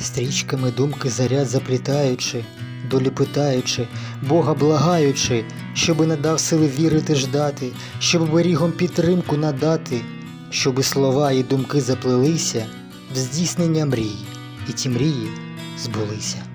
стрічками думки заряд заплітаючи, долі питаючи, Бога благаючи, щоби надав сили вірити ждати, щоб берігом підтримку надати, щоби слова і думки заплелися в здійснення мрій, і ті мрії збулися.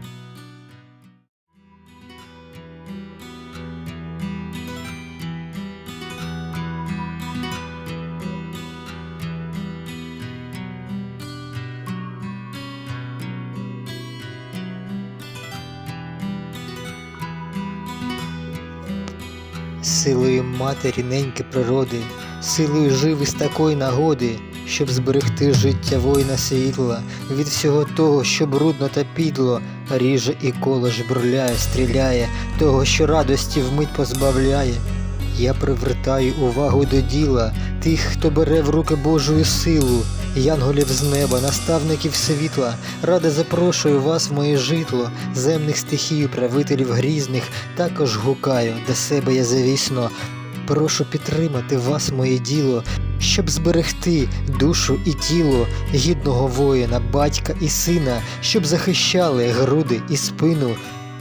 Силою матері неньки природи, силою живи з такої нагоди, щоб зберегти життя воїна світла від всього того, що брудно та підло, ріже і коло жбурляє, стріляє, того, що радості вмить позбавляє. Я привертаю увагу до діла тих, хто бере в руки Божою силу, янголів з неба, наставників світла, ради запрошую вас в моє житло, земних стихій, правителів грізних, також гукаю. До себе я завісно. Прошу підтримати вас моє діло, щоб зберегти душу і тіло гідного воїна, батька і сина, щоб захищали груди і спину,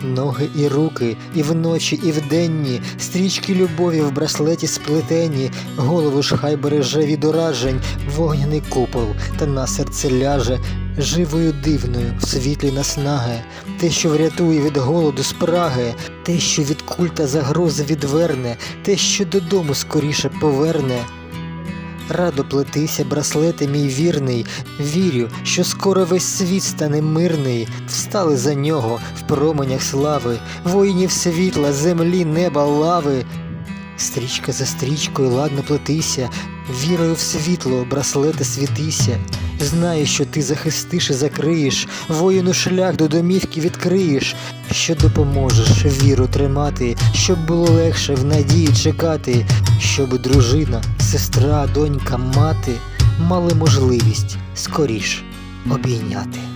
ноги і руки, і вночі, і вденні, стрічки любові в браслеті сплетені, голову ж хай береже від уражень, вогняний купол, та на серце ляже, живою дивною в світлі наснаги, те, що врятує від голоду спраги, те, що від культа загрози відверне, те, що додому скоріше поверне. Радо плетися, браслети мій вірний, вірю, що скоро весь світ стане мирний. Встали за нього в променях слави, воїнів світла, землі, неба, лави. Стрічка за стрічкою ладно плетися, вірою в світло, браслети світися. Знаю, що ти захистиш і закриєш, воїну шлях до домівки відкриєш, що допоможеш віру тримати, щоб було легше в надії чекати, щоб дружина, сестра, донька, мати мали можливість скоріш обійняти.